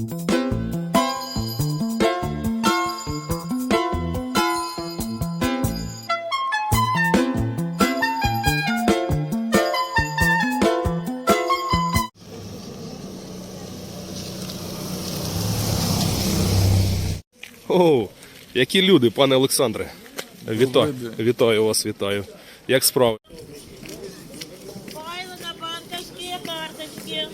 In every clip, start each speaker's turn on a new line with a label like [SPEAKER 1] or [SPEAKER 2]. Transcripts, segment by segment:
[SPEAKER 1] О, які люди, пане Олександре. Вітаю, вітаю вас, вітаю. Як справи?
[SPEAKER 2] Файлы на банковские карточки.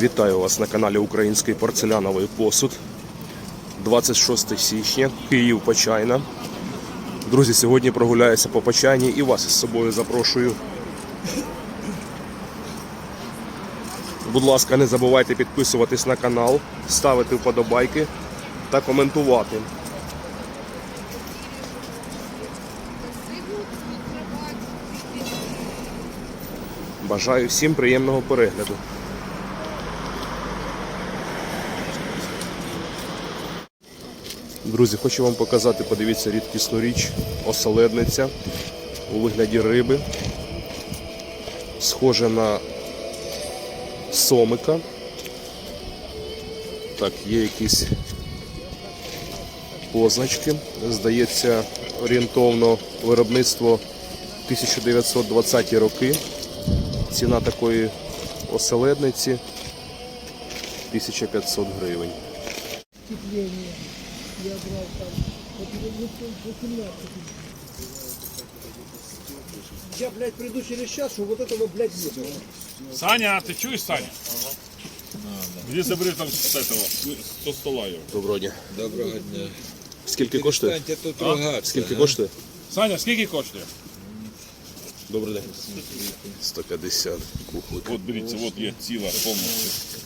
[SPEAKER 1] Вітаю вас на каналі Український порцеляновий посуд. 26 січня, Київ Почайна. Друзі, сьогодні прогуляюся по Почайні і вас із собою запрошую. Будь ласка, не забувайте підписуватись на канал, ставити вподобайки та коментувати. Бажаю всім приємного перегляду. Друзі, хочу вам показати, подивіться рідкісну річ, оселедниця у вигляді риби. Схоже на сомика. Так, є якісь позначки. Здається, орієнтовно виробництво 1920 роки. Ціна такої оселедниці 1500 гривень
[SPEAKER 3] впечатление. Я брал там вот, вот, вот, 18. Я, блядь, приду через час, что вот этого, блядь, не было.
[SPEAKER 4] Саня, ты чуешь, Саня? Где забери там с этого, с- со стола его?
[SPEAKER 1] Доброго дня.
[SPEAKER 5] Доброго дня.
[SPEAKER 1] Скільки коштує?
[SPEAKER 5] Станьте тут ругатися.
[SPEAKER 1] Скільки коштує?
[SPEAKER 4] Саня, скільки коштує?
[SPEAKER 1] Добрий день. 150 кухлик.
[SPEAKER 4] Вот берите, вот є ціла повністю.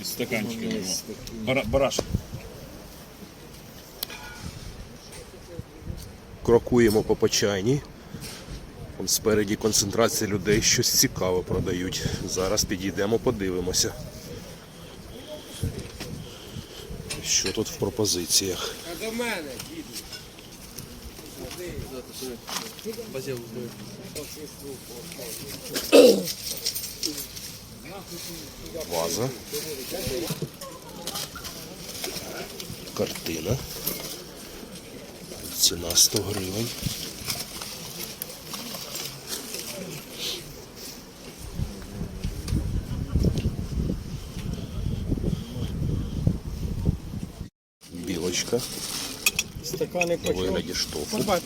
[SPEAKER 4] Із стаканчиками. його.
[SPEAKER 1] Крокуємо по почайні. Вон спереді концентрація людей, щось цікаве продають. Зараз підійдемо, подивимося. Що тут в пропозиціях?
[SPEAKER 5] А до мене,
[SPEAKER 1] Ваза. Картина. Ціна 100 гривень. Білочка
[SPEAKER 3] Стаканы
[SPEAKER 1] на вигляді штофу.
[SPEAKER 3] 20.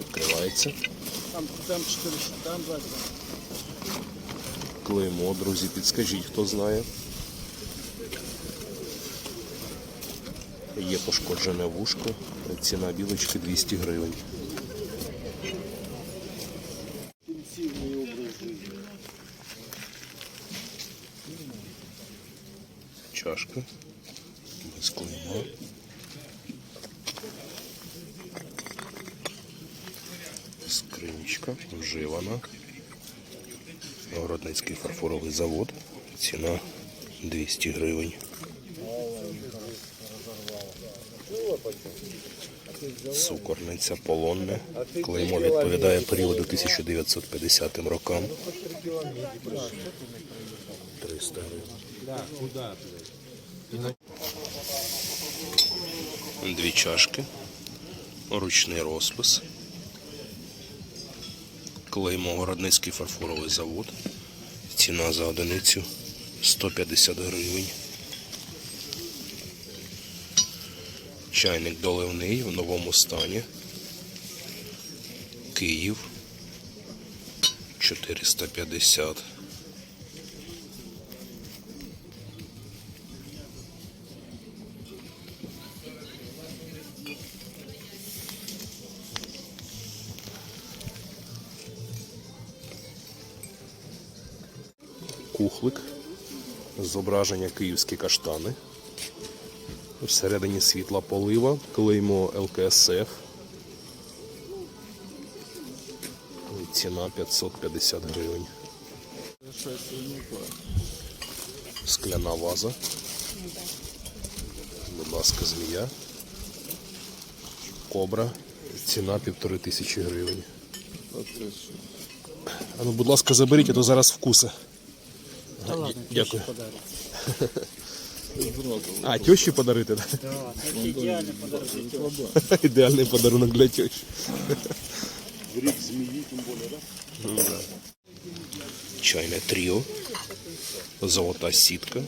[SPEAKER 1] Відкривається.
[SPEAKER 3] Там, там 400, там 20.
[SPEAKER 1] Клеймо, друзі, підскажіть, хто знає. Є пошкоджене вушко. Ціна білочки 200 гривень. Чашка. Без клейма. Скринічка вживана. Городницький фарфоровий завод. Ціна 200 гривень. Цукорниця полонне. Клеймо відповідає періоду 1950 рокам. 300 гривень. Дві чашки. Ручний розпис. Клеймо Городницький фарфоровий завод. Ціна за одиницю 150 гривень. Чайник доливний в новому стані. Київ 450. Кухлик. Зображення київські каштани. Всередині світла полива, клеймо ЛКСФ. Ціна 550 гривень. Скляна ваза. Будь ласка, змія. Кобра. Ціна півтори тисячі гривень. А ну, будь ласка, заберіть, а то зараз
[SPEAKER 3] ладно,
[SPEAKER 1] Дякую. А, тещі подарити, так?
[SPEAKER 3] Да, це ідеальний подарок.
[SPEAKER 1] Ідеальний подарунок для тещі. Чайне тріо, золота сітка,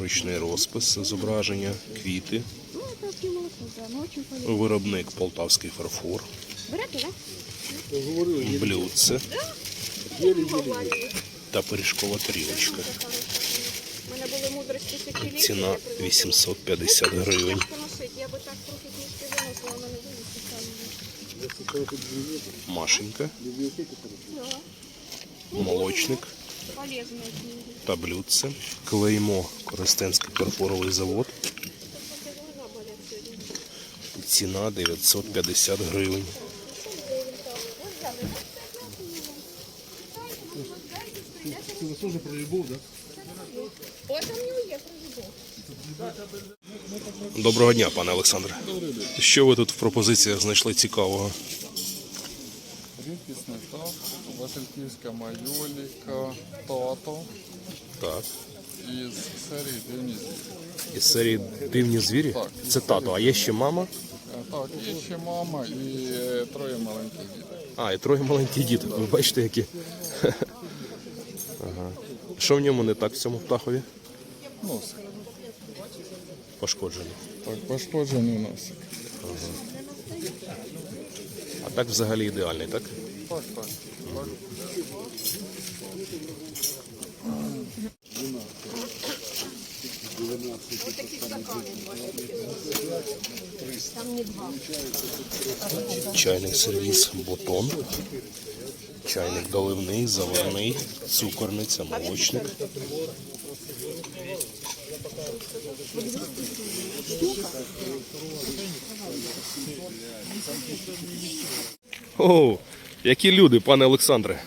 [SPEAKER 1] ручний розпис, зображення, квіти,
[SPEAKER 5] Ну,
[SPEAKER 1] виробник полтавський фарфор, блюдце та пиріжкова тарілочка.
[SPEAKER 5] Але не винесла.
[SPEAKER 1] Машенька, молочник
[SPEAKER 5] Полезні книги.
[SPEAKER 1] та блюдце. Клеймо Коростенський фарфоровий завод. Ціна 950 гривень.
[SPEAKER 5] Ось там не є про любов.
[SPEAKER 1] Доброго дня, пане Олександре. Що ви тут в пропозиціях знайшли цікавого?
[SPEAKER 6] Рідкісний тав, Васильківська майоліка, тато
[SPEAKER 1] Так.
[SPEAKER 6] із серії Дивні звірі.
[SPEAKER 1] Із серії Дивні звірі?
[SPEAKER 6] Так.
[SPEAKER 1] Це тато, а є ще мама.
[SPEAKER 6] Е, Так, є ще мама і е, троє маленьких дітей.
[SPEAKER 1] А, і троє маленьких діток. Ви бачите, які. Ага. Що в ньому не так в цьому птахові?
[SPEAKER 6] Носик.
[SPEAKER 1] Пошкоджено.
[SPEAKER 6] Так, пошкоджений носик.
[SPEAKER 1] А так взагалі ідеальний, так? Чайний сервіс Бутон. Чайник доливний, заварний, цукорниця, молочник. О, які люди, пане Олександре.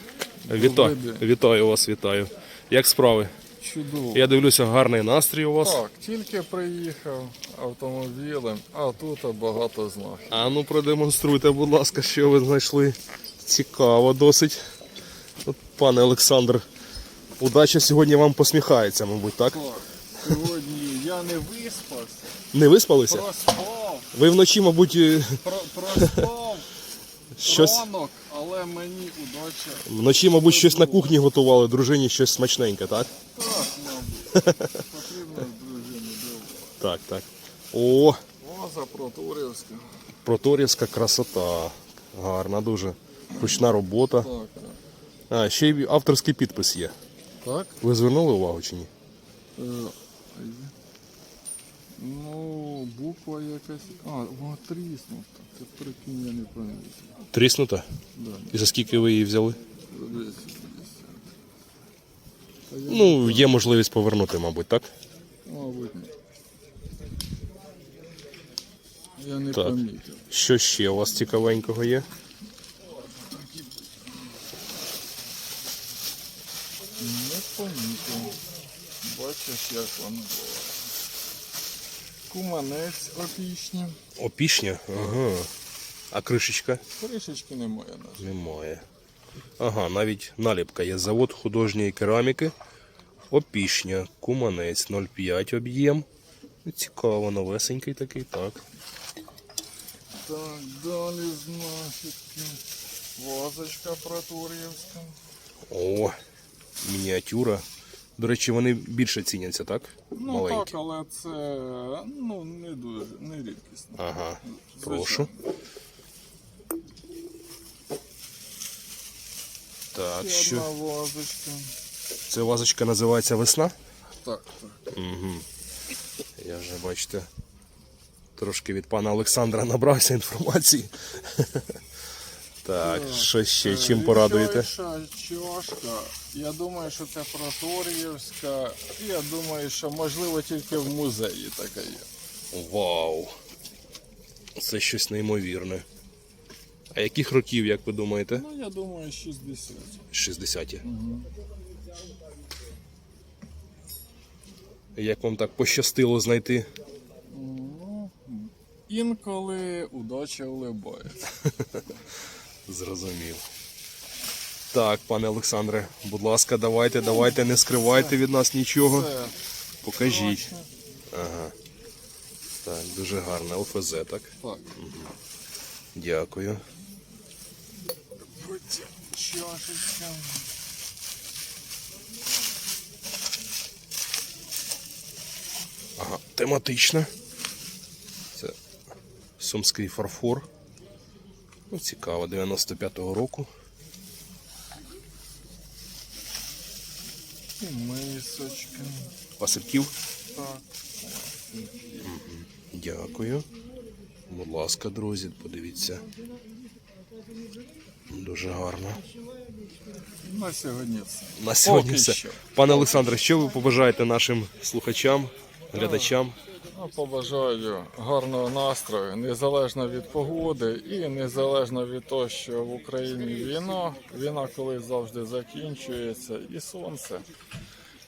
[SPEAKER 1] Вітаю, вітаю вас, вітаю. Як справи?
[SPEAKER 6] Чудово.
[SPEAKER 1] Я дивлюся, гарний настрій у вас.
[SPEAKER 6] Так, тільки приїхав автомобілем, а тут багато знахів.
[SPEAKER 1] А ну продемонструйте, будь ласка, що ви знайшли. Цікаво досить. От, пане Олександр, удача сьогодні вам посміхається, мабуть, так?
[SPEAKER 6] Так, сьогодні я не виспався,
[SPEAKER 1] Не виспалися?
[SPEAKER 6] проспав,
[SPEAKER 1] Ви вночі, мабуть, е,
[SPEAKER 6] про, проспав
[SPEAKER 1] щось
[SPEAKER 6] ранок, але мені удача
[SPEAKER 1] вночі, мабуть, щось на кухні готували, дружині щось смачненьке, так?
[SPEAKER 6] Так, мабуть. Потрібно з довго.
[SPEAKER 1] Так, так. О,
[SPEAKER 6] Ваза Проторівська.
[SPEAKER 1] проторівська красота. Гарна дуже. Ручна робота.
[SPEAKER 6] Так, так.
[SPEAKER 1] А, ще й авторський підпис є.
[SPEAKER 6] Так?
[SPEAKER 1] Ви звернули увагу чи ні?
[SPEAKER 6] Е. ну, буква якась. А, вона тріснута. Це прикинь, я не пам'ятаю.
[SPEAKER 1] Тріснута?
[SPEAKER 6] Да,
[SPEAKER 1] І за скільки ви її взяли?
[SPEAKER 6] десь, десь. Та я,
[SPEAKER 1] Ну, є можливість повернути, мабуть, так?
[SPEAKER 6] мабуть, ні. Я не
[SPEAKER 1] Так.
[SPEAKER 6] помітив.
[SPEAKER 1] Що ще у вас цікавенького є?
[SPEAKER 6] Не помітив. Бачиш, як воно було. Куманець опічні.
[SPEAKER 1] Опішня? Ага. А кришечка?
[SPEAKER 6] Кришечки немає на жаль.
[SPEAKER 1] Немає. Ага, навіть наліпка є. Завод художньої кераміки. Опішня, куманець 0,5 об'єм. Цікаво, новесенький такий, так.
[SPEAKER 6] Так, далі знахідки. Вазочка проторівська.
[SPEAKER 1] О, мініатюра. До речі, вони більше ціняться, так?
[SPEAKER 6] Ну
[SPEAKER 1] Маленькі.
[SPEAKER 6] так, але це ну, не дуже, не рідкісно.
[SPEAKER 1] Ага. Прошу. Так,
[SPEAKER 6] Ще
[SPEAKER 1] що?
[SPEAKER 6] одна вазочка.
[SPEAKER 1] Це вазочка називається весна?
[SPEAKER 6] Так, так.
[SPEAKER 1] Я вже, бачите, трошки від пана Олександра набрався інформації. Так, що ще чим порадуєте?
[SPEAKER 6] Чашка. Я думаю, що це проторіївська. І я думаю, що можливо тільки в музеї така є.
[SPEAKER 1] Вау! Це щось неймовірне. А яких років, як ви думаєте?
[SPEAKER 6] Ну, я думаю, 60.
[SPEAKER 1] 60-ті. Як вам так пощастило знайти?
[SPEAKER 6] Інколи удача улибається.
[SPEAKER 1] Зрозумів. Так, пане Олександре, будь ласка, давайте, давайте, не скривайте від нас нічого. Покажіть. Ага. Так, дуже гарно. ОФЗ, так?
[SPEAKER 6] так.
[SPEAKER 1] Дякую.
[SPEAKER 6] Будь чашечка.
[SPEAKER 1] Ага, тематична. Це сумський фарфор. Ну, цікаво, 95-го року.
[SPEAKER 6] І мисочка.
[SPEAKER 1] Васильків.
[SPEAKER 6] Так.
[SPEAKER 1] Дякую. Будь ласка, друзі, подивіться. Дуже гарно.
[SPEAKER 6] На сьогодні все.
[SPEAKER 1] На сьогодні
[SPEAKER 6] Поки
[SPEAKER 1] все.
[SPEAKER 6] що.
[SPEAKER 1] Пане Олександре, що ви побажаєте нашим слухачам, глядачам?
[SPEAKER 6] Ну, Побажаю гарного настрою, незалежно від погоди і незалежно від того, що в Україні війна, війна колись завжди закінчується, і сонце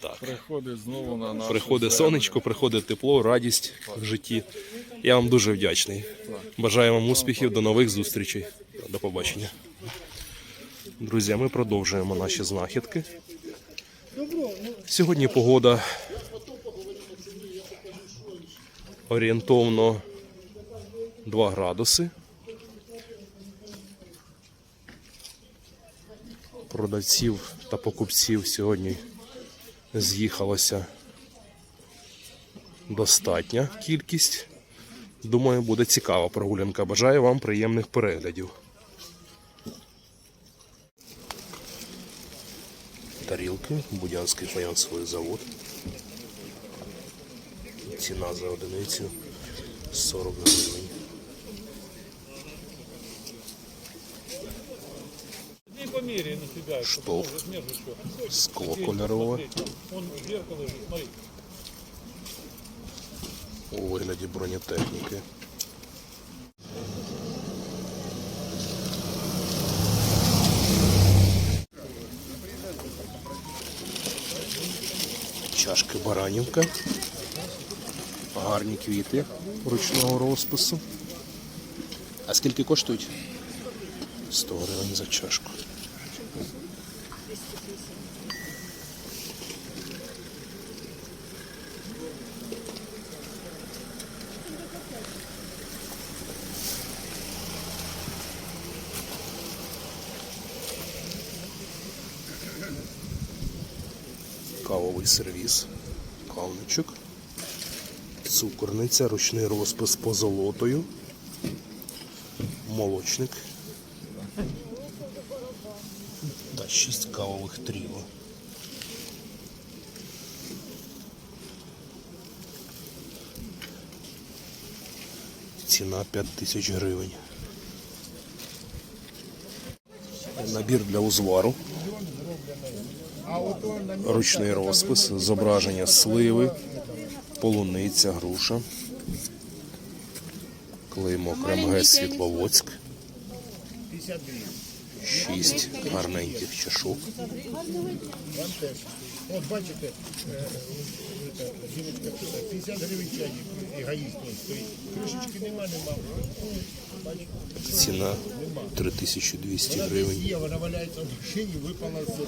[SPEAKER 1] Так.
[SPEAKER 6] приходить знову на нашу
[SPEAKER 1] Приходить
[SPEAKER 6] землю.
[SPEAKER 1] сонечко, приходить тепло, радість в житті. Я вам дуже вдячний. Бажаю вам успіхів, до нових зустрічей. До побачення. Друзі, ми продовжуємо наші знахідки. Сьогодні погода орієнтовно 2 градуси. Продавців та покупців сьогодні з'їхалося достатня кількість. Думаю, буде цікава прогулянка. Бажаю вам приємних переглядів. Тарілки, Будянський фаянсовий завод. Ціна за одиницю 40 гривень.
[SPEAKER 4] Что.
[SPEAKER 1] Скло кольорове у вигляді бронетехніки. Чашки Баранівка. Гарні квіти ручного розпису. А скільки коштують? 100 гривень за чашку. Кавовий сервіс. Кавничок. Цукорниця, ручний розпис по золотою. Молочник. Та шість кавових тріо. Ціна 5 тисяч гривень. Набір для узвару. Ручний розпис, зображення сливи, полуниця, груша. Клеймо Кремге Світловодськ. Шість гарненьких чашок.
[SPEAKER 7] От бачите, е, е, жіночка пише, 50 гривень чайник, егоїст он стоїть. Кришечки нема, нема.
[SPEAKER 1] Ціна 3200 гривень.
[SPEAKER 7] Є, вона валяється в машині, випала з цього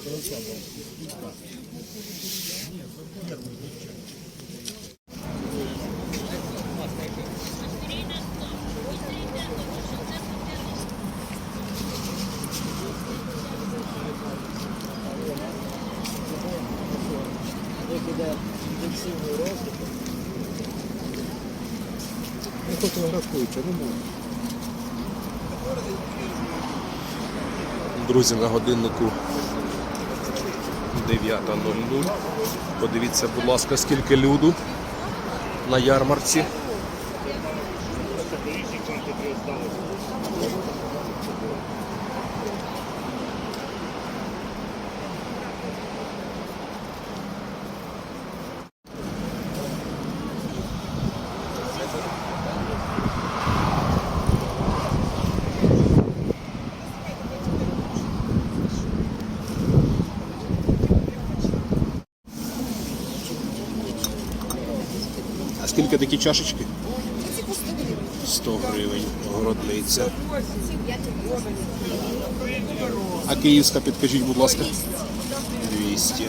[SPEAKER 1] Друзі, на годиннику 9.00. Подивіться, будь ласка, скільки люду на ярмарці. А скільки такі чашечки? 100 гривень. Городниця. А київська підкажіть, будь ласка. 200.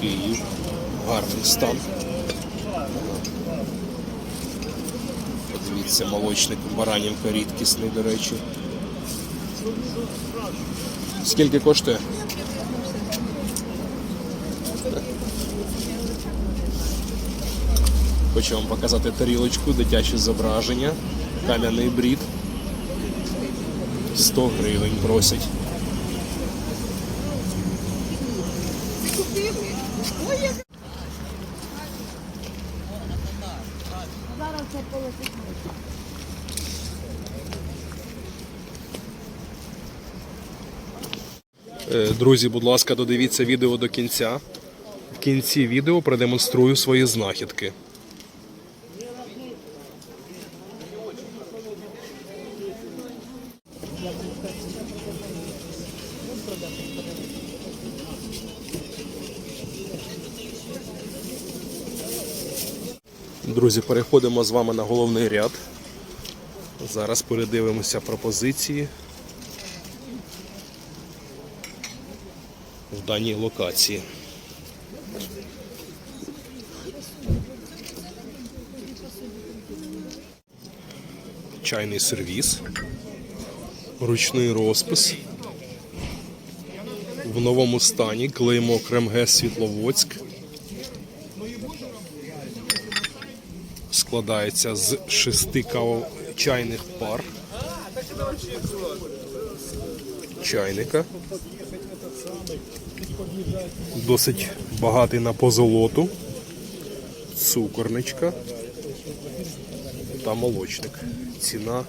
[SPEAKER 1] Київ. Гарний стан. Подивіться, молочник баранівка рідкісний, до речі. Скільки коштує? Хочу вам показати тарілочку, дитяче зображення, кам'яний брід. 100 гривень просять. Е, Друзі, будь ласка, додивіться відео до кінця. В кінці відео продемонструю свої знахідки. Друзі, переходимо з вами на головний ряд. Зараз передивимося пропозиції в даній локації. Чайний сервіс, ручний розпис. В новому стані клеймо Кремге Світловодськ. Складається з шести чайних пар. Чайника. Досить багатий на позолоту. Цукорничка та молочник. Ціна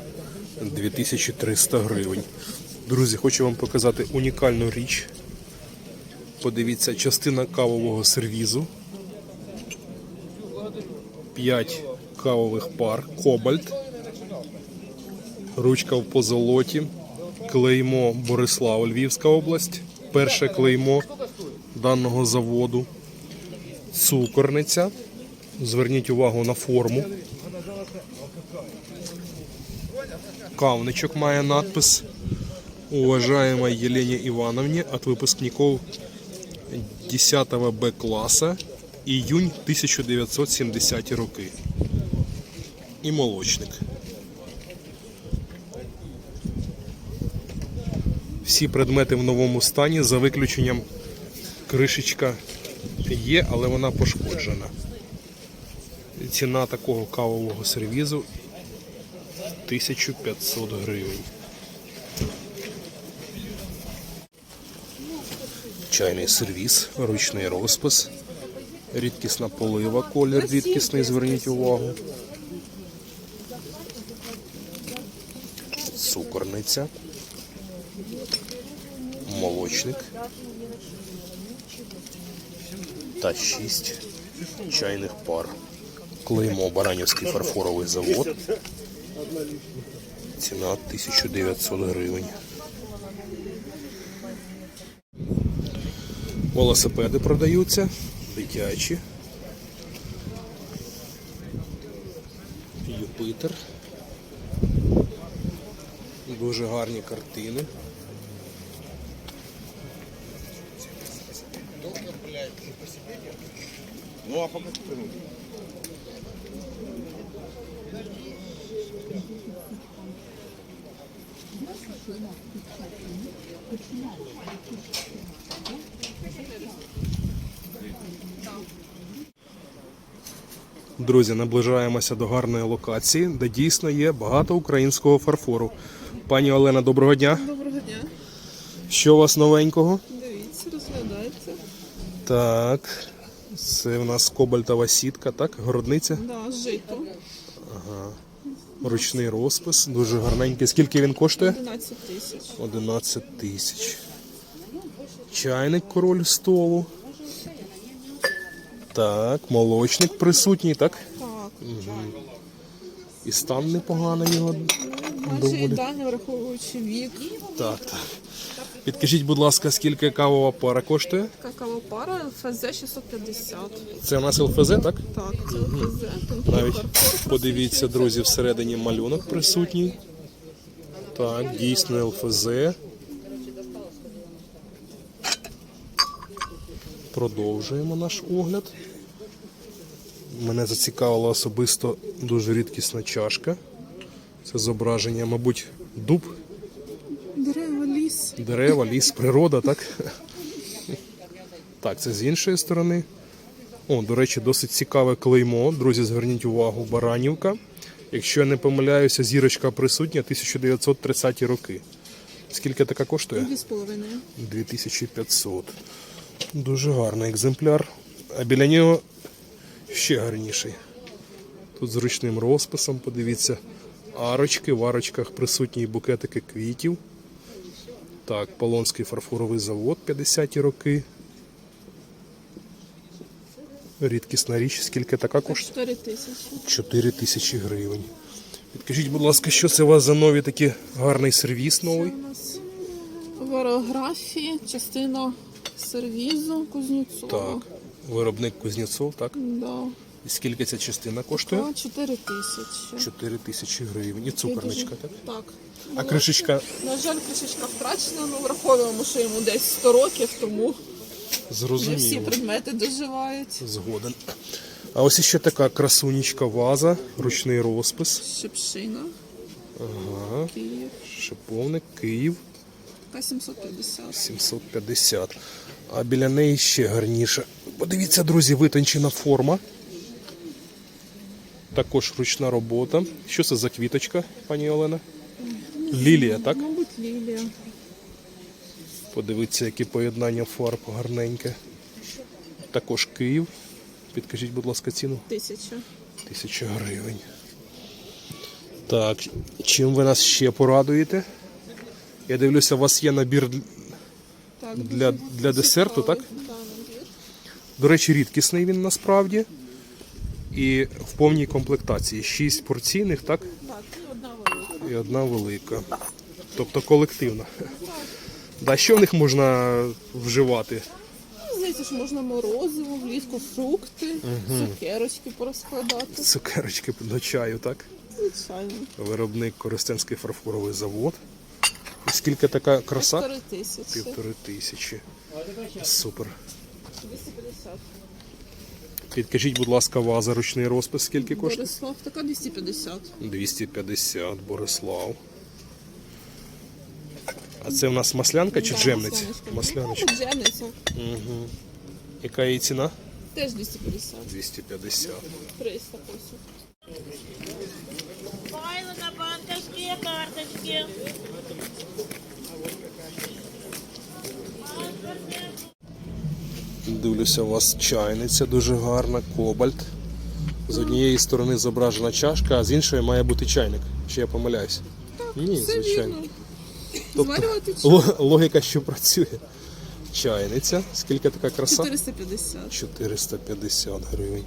[SPEAKER 1] 2300 гривень. Друзі, хочу вам показати унікальну річ. Подивіться, частина кавового сервізу. 5 кавових пар, кобальт, ручка в позолоті, клеймо Борислав, Львівська область, перше клеймо даного заводу, цукорниця. Зверніть увагу на форму. Кавничок має надпис Уважаемой Елене Ивановне от выпускников 10 Б класса июнь 1970 роки. І молочник. Всі предмети в новому стані за виключенням кришечка є, але вона пошкоджена. Ціна такого кавового сервізу 1500 гривень. Чайний сервіз, ручний розпис, рідкісна полива, колір рідкісний, зверніть увагу. Цукорниця, молочник та 6 чайних пар. Клеймо Баранівський фарфоровий завод. Ціна 1900 гривень. Велосипеди продаються, дитячі. Юпитер. Дуже гарні картини.
[SPEAKER 4] Ну а поки
[SPEAKER 1] Друзі, наближаємося до гарної локації, де дійсно є багато українського фарфору. Пані Олена, доброго дня.
[SPEAKER 8] Доброго дня.
[SPEAKER 1] Що у вас новенького?
[SPEAKER 8] Дивіться, розглядається.
[SPEAKER 1] Так. Це в нас кобальтова сітка, так? Городниця.
[SPEAKER 8] Да, жито.
[SPEAKER 1] Ручний розпис, дуже гарненький. Скільки він коштує?
[SPEAKER 8] 11 тисяч.
[SPEAKER 1] 11 тисяч. Чайник король столу. Так, молочник присутній, так?
[SPEAKER 8] Так.
[SPEAKER 1] І стан непоганий його.
[SPEAKER 8] Майже ідеально враховуючи вік.
[SPEAKER 1] Так, так. Підкажіть, будь ласка, скільки кавова пара коштує?
[SPEAKER 8] Какао пара ФЗ 650.
[SPEAKER 1] Це у нас ЛФЗ, так?
[SPEAKER 8] Так, це ФЗ. тонкий
[SPEAKER 1] Навіть подивіться, друзі, всередині малюнок присутній. Так, дійсно ЛФЗ. Продовжуємо наш огляд. Мене зацікавила особисто дуже рідкісна чашка. Це зображення, мабуть, дуб,
[SPEAKER 8] Дерева, ліс.
[SPEAKER 1] дерева, ліс, природа, так? Так, це з іншої сторони. О, до речі, досить цікаве клеймо. Друзі, зверніть увагу, Баранівка. Якщо я не помиляюся, зірочка присутня 1930 роки. Скільки така коштує?
[SPEAKER 8] Дві з половиною.
[SPEAKER 1] 2500. Дуже гарний екземпляр. А біля нього ще гарніший. Тут з ручним розписом, подивіться. Арочки, в арочках присутні букетики квітів. Так, Полонський фарфоровий завод 50-ті роки. Рідкісна річ, скільки така коштує?
[SPEAKER 8] 4 тисячі.
[SPEAKER 1] 4 тисячі гривень. Підкажіть, будь ласка, що це у вас за нові такі гарний сервіс новий?
[SPEAKER 8] У нас в аерографії частина сервізу Кузнєцова.
[SPEAKER 1] Так, виробник Кузнєцов, так?
[SPEAKER 8] Да.
[SPEAKER 1] Скільки ця частина коштує?
[SPEAKER 8] Та 4 тисячі.
[SPEAKER 1] 4 тисячі гривень. І цукорничка, так?
[SPEAKER 8] Так.
[SPEAKER 1] А кришечка
[SPEAKER 8] На жаль, кришечка втрачена, ну враховуємо, що йому десь 100 років, тому не всі предмети доживають.
[SPEAKER 1] Згоден. А ось ще така красунечка ваза, ручний розпис.
[SPEAKER 8] Щепшина,
[SPEAKER 1] Ага.
[SPEAKER 8] Київ,
[SPEAKER 1] Шиповник, Київ
[SPEAKER 8] К-750.
[SPEAKER 1] 750. А біля неї ще гарніше. Подивіться, друзі, витончена форма. Також ручна робота. Що це за квіточка, пані Олена? Лілія, так?
[SPEAKER 8] Мабуть, лілія.
[SPEAKER 1] Подивіться, які поєднання фарб гарненьке. Також Київ. Підкажіть, будь ласка, ціну.
[SPEAKER 8] Тисяча.
[SPEAKER 1] Тисяча гривень. Так, чим ви нас ще порадуєте? Я дивлюся, у вас є набір для-
[SPEAKER 8] Так,
[SPEAKER 1] для, для десерту, так? До речі, рідкісний він насправді. І в повній комплектації. Шість порційних, так?
[SPEAKER 8] Так, і одна велика.
[SPEAKER 1] І одна велика. Тобто колективна. Да, що в них можна вживати?
[SPEAKER 8] Ну, Здається, що можна морозиво, влітку фрукти, цукерочки порозкладати.
[SPEAKER 1] Цукерочки до чаю, так?
[SPEAKER 8] Звичайно.
[SPEAKER 1] Виробник Коростенський фарфоровий завод. І скільки така краса?
[SPEAKER 8] Півтори тисячі.
[SPEAKER 1] Півтори тисячі. Супер.
[SPEAKER 8] 250.
[SPEAKER 1] Підкажіть, будь ласка, ваза ручний розпис, скільки коштує?
[SPEAKER 8] Борислав, така 250.
[SPEAKER 1] 250, Борислав. А це в нас маслянка чи
[SPEAKER 8] Да,
[SPEAKER 1] джемниця?
[SPEAKER 8] масляночка.
[SPEAKER 1] Масляночка.
[SPEAKER 8] Джемниця.
[SPEAKER 1] Яка її ціна?
[SPEAKER 8] Теж 250.
[SPEAKER 1] 250.
[SPEAKER 8] 300 посів.
[SPEAKER 2] Файлы на банковские карточки.
[SPEAKER 1] Дивлюся, у вас чайниця дуже гарна, кобальт. З однієї сторони зображена чашка, а з іншої має бути чайник. Чи я помиляюсь? Ні,
[SPEAKER 8] Все
[SPEAKER 1] звичайно.
[SPEAKER 8] вірно.
[SPEAKER 1] Тобто
[SPEAKER 8] Зварювати чай.
[SPEAKER 1] Логіка, що працює. Чайниця. Скільки така краса?
[SPEAKER 8] 450.
[SPEAKER 1] 450 гривень.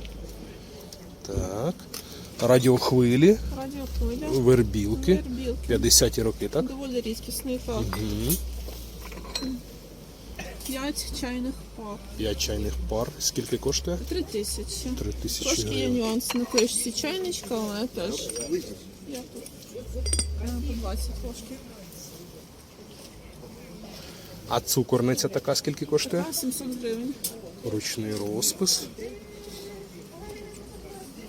[SPEAKER 1] Так. Радіохвилі,
[SPEAKER 8] Радіохвиля.
[SPEAKER 1] вербілки.
[SPEAKER 8] Вербілки.
[SPEAKER 1] 50-ті роки, так?
[SPEAKER 8] Доволі рідкісний, так. 5 чайних пар.
[SPEAKER 1] 5 чайних пар. Скільки коштує?
[SPEAKER 8] 3 тисячі.
[SPEAKER 1] 3 тисячі
[SPEAKER 8] Трошки є
[SPEAKER 1] гривень.
[SPEAKER 8] нюанс на кришці чайничка, але теж. Я тут. Е, По 20 трошки.
[SPEAKER 1] А цукорниця така скільки коштує?
[SPEAKER 8] Така 700 гривень.
[SPEAKER 1] Ручний розпис.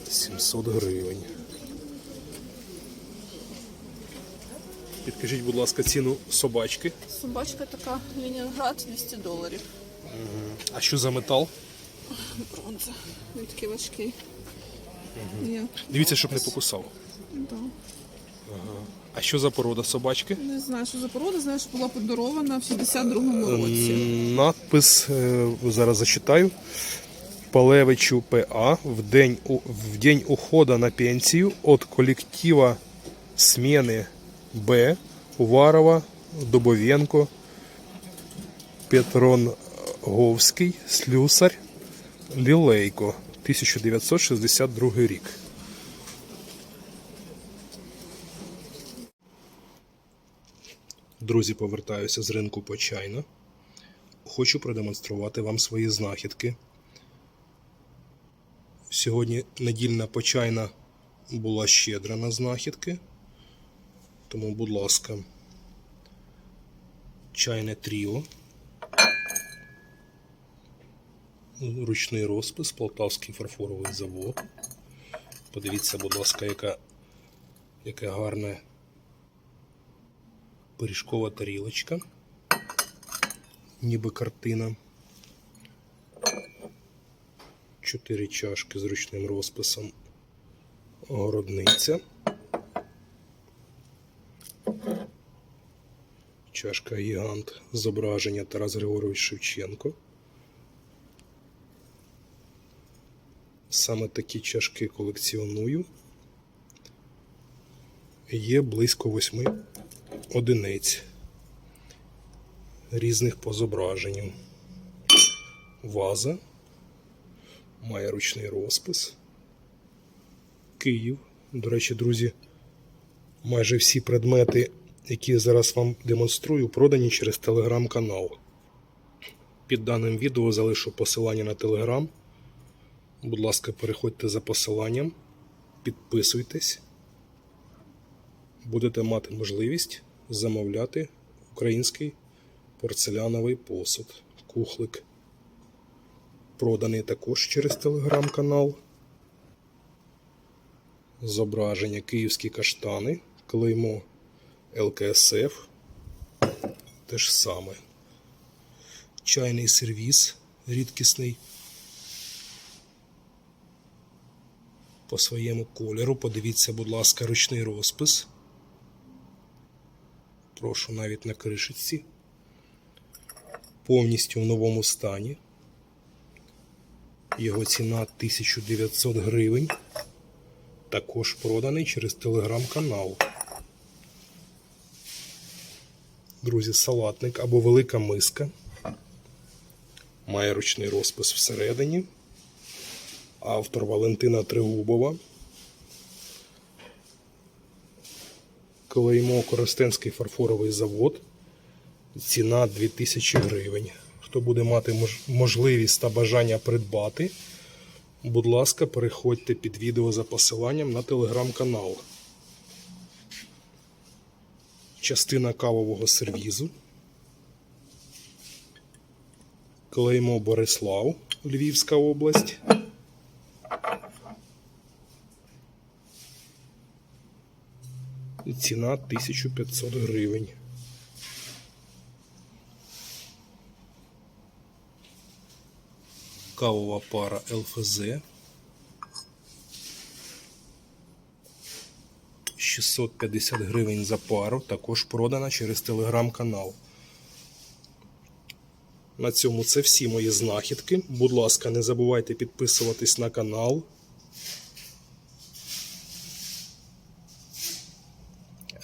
[SPEAKER 1] 700 гривень. Підкажіть, будь ласка, ціну собачки.
[SPEAKER 8] Собачка така Ленінград 200 доларів.
[SPEAKER 1] А що за метал?
[SPEAKER 8] Бронза. Він такий важкий. Є.
[SPEAKER 1] Дивіться, щоб не покусав.
[SPEAKER 8] Да.
[SPEAKER 1] А що за порода собачки?
[SPEAKER 8] Не знаю, що за порода, знаю, що була подарована в 62-му році.
[SPEAKER 1] Надпис е, зараз зачитаю. Палевичу ПА в день, в день ухода на пенсию от коллектива смены Б Уварова, Дубовенко, Петронговський, Слюсар, Лілейко, 1962 рік. Друзі, повертаюся з ринку Почайна. Хочу продемонструвати вам свої знахідки. Сьогодні недільна почайна була щедра на знахідки. Тому, будь ласка, чайне тріо. Ручний розпис, Полтавський фарфоровий завод. Подивіться, будь ласка, яка, яке гарне пиріжкова тарілочка, ніби картина. Чотири чашки з ручним розписом. Городниця. Чашка гігант. Зображення Тарас Григорович Шевченко. Саме такі чашки колекціоную. Є близько восьми одиниць різних по зображенню. Ваза має ручний розпис. Київ. До речі, друзі, майже всі предмети, які я зараз вам демонструю, продані через телеграм-канал. Під даним відео залишу посилання на телеграм. Будь ласка, переходьте за посиланням, підписуйтесь. Будете мати можливість замовляти український порцеляновий посуд. Кухлик. Проданий також через телеграм-канал. Зображення київські каштани, клеймо ЛКСФ. Те ж саме. Чайний сервіс рідкісний. По своєму кольору. Подивіться, будь ласка, ручний розпис. Прошу навіть на кришечці. Повністю в новому стані. Його ціна 1900 гривень. Також проданий через телеграм-канал. Друзі, салатник або велика миска. Має ручний розпис всередині. Автор Валентина Тригубова. Клеймо Коростенський фарфоровий завод. Ціна 2000 гривень. Хто буде мати можливість та бажання придбати, будь ласка, переходьте під відео за посиланням на телеграм-канал. Частина кавового сервізу. Клеймо Борислав, Львівська область. Ціна 1500 гривень. Кавова пара ЛФЗ. 650 гривень за пару. Також продана через телеграм-канал. На цьому це всі мої знахідки. Будь ласка, не забувайте підписуватись на канал.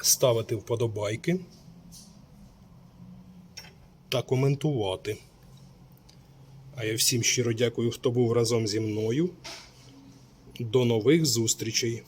[SPEAKER 1] ставити вподобайки та коментувати. А я всім щиро дякую, хто був разом зі мною. До нових зустрічей!